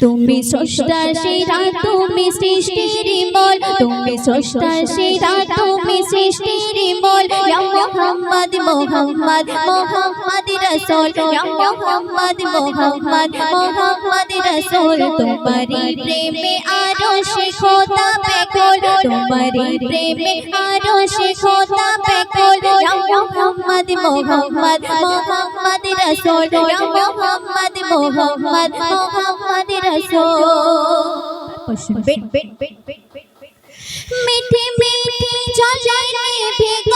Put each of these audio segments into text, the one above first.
তুমি স্রষ্টা সেরা তুমি সৃষ্টির মল তুমি স্রষ্টা সেরা তুমি সৃষ্টির মল ইয়া মুহাম্মদ মুহাম্মদ মুহাম্মদ রাসূল। ইয়া মুহাম্মদ মুহাম্মদ মুহাম্মদ রাসূল তোমারি প্রেমে আরও সে খোদা বেকল তোমারি প্রেমে আরও বেকল ইয়া মুহাম্মদ মুহাম্মদ মুহাম্মদ রাসূল মুহাম্মদ মুহাম্মদ মুহাম্মদ রাসূল মিঠি মিঠি চলে নিভে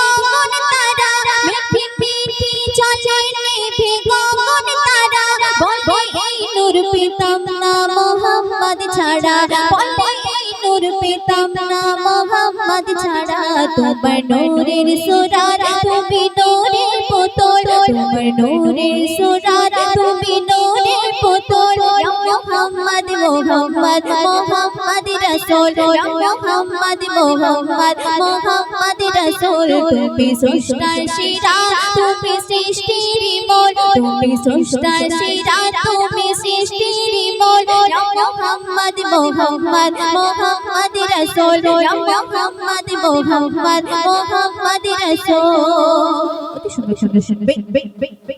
ছাড়া নূর পেতাম না, মোহাম্মদ ছাড়া তোমার নূরের সুরার তুমি নূরের পুতুল, তোমার নূরের সুরার তুমি নূরের পুতুল মোহাম্মদ মোহাম্মদ মোহাম্মদ রাসূল মোহাম্মদ মোহাম্মদ মোহাম্মদ রাসূল, তুমি সৃষ্টার সেরা তুমি সৃষ্টির মূল, তুমি সৃষ্টার সেরা তুমি সৃষ্টির মূল মোহাম্মদ মোহাম্মদ মোহাম্মদ রসুল মোহাম্মদ মোহাম্মদ মোহাম্মদ রসুল। অতি সুন্দর সুন্দর মাখাতে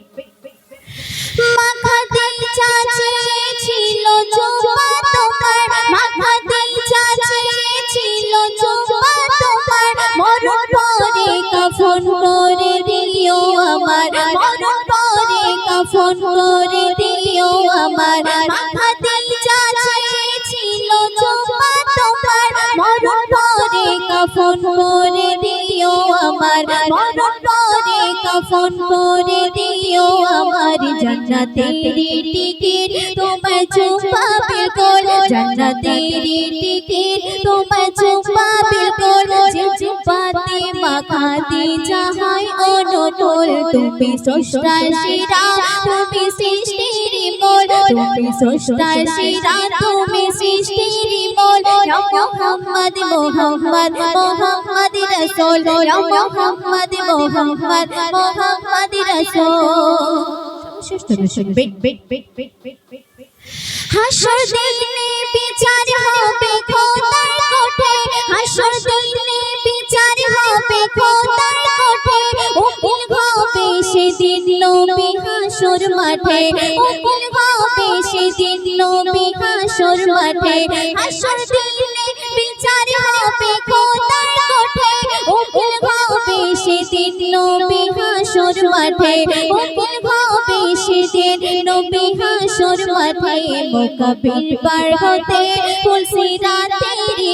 কাফন করে দিও আমার জান্নাতেরি টিকিট। তোমায় চুপাবে বিলকুল জান্নাতেরি টিকিট। তোমায় চুপাবে বিলকুল যে চুপাতে মাখাতে যাহাই অনুকূল তুমি স্রষ্টার শিরা, তুমি সৃষ্টির মূল তুমি স্রষ্টার শিরা তুমি সৃষ্টির মূল ইয়া মুহাম্মদ মুহাম্মদ মুহাম্মদ রাসূল। ইয়া মুহাম্মদ মুহাম্মদ মুহাম্মদ রাসূল। হাসর দিনে বিচার হবে খোদার কোঠে। হাসর দিনে বিচার হবে খোদার কোঠে। উকিল হবে সেদিন হাসর মাঠে উকিল হবে সেদিন নবী হাসর মাঠে, হাসর দিনে বিচার হবে খোদার কোঠে? উকিল হবে সেদিন নবী হাসর মাঠে উকিল হবে সেদিন নবী হাসর মাঠে পার হতে তুলসী রাতেরি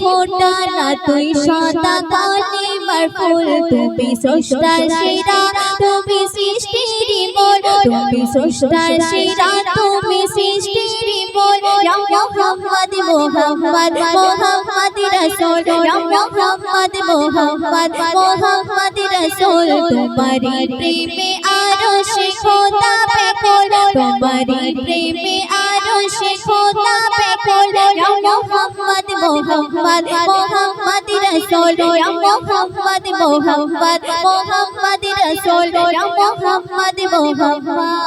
ফোটা না তুই সদা কালে মার ফুল। তুমি সষ্টার সেরা, তুমি সৃষ্টির মোল তুমি সষ্টার সেরা, তুমি সৃষ্টির মোল ইয়া মুহাম্মদ মুহাম্মদ মুহাম্মদ রাসূল। ইয়া মুহাম্মদ মুহাম্মদ তোমারি প্রেমে আরও সে খোদা বেকল তোমারি প্রেমে সে খোদা মুহাম্মদ রাসূল। ইয়া মুহাম্মদ মুহাম্মদ মুহাম্মদ রাসূল। ইয়া মুহাম্মদ মুহাম্মদ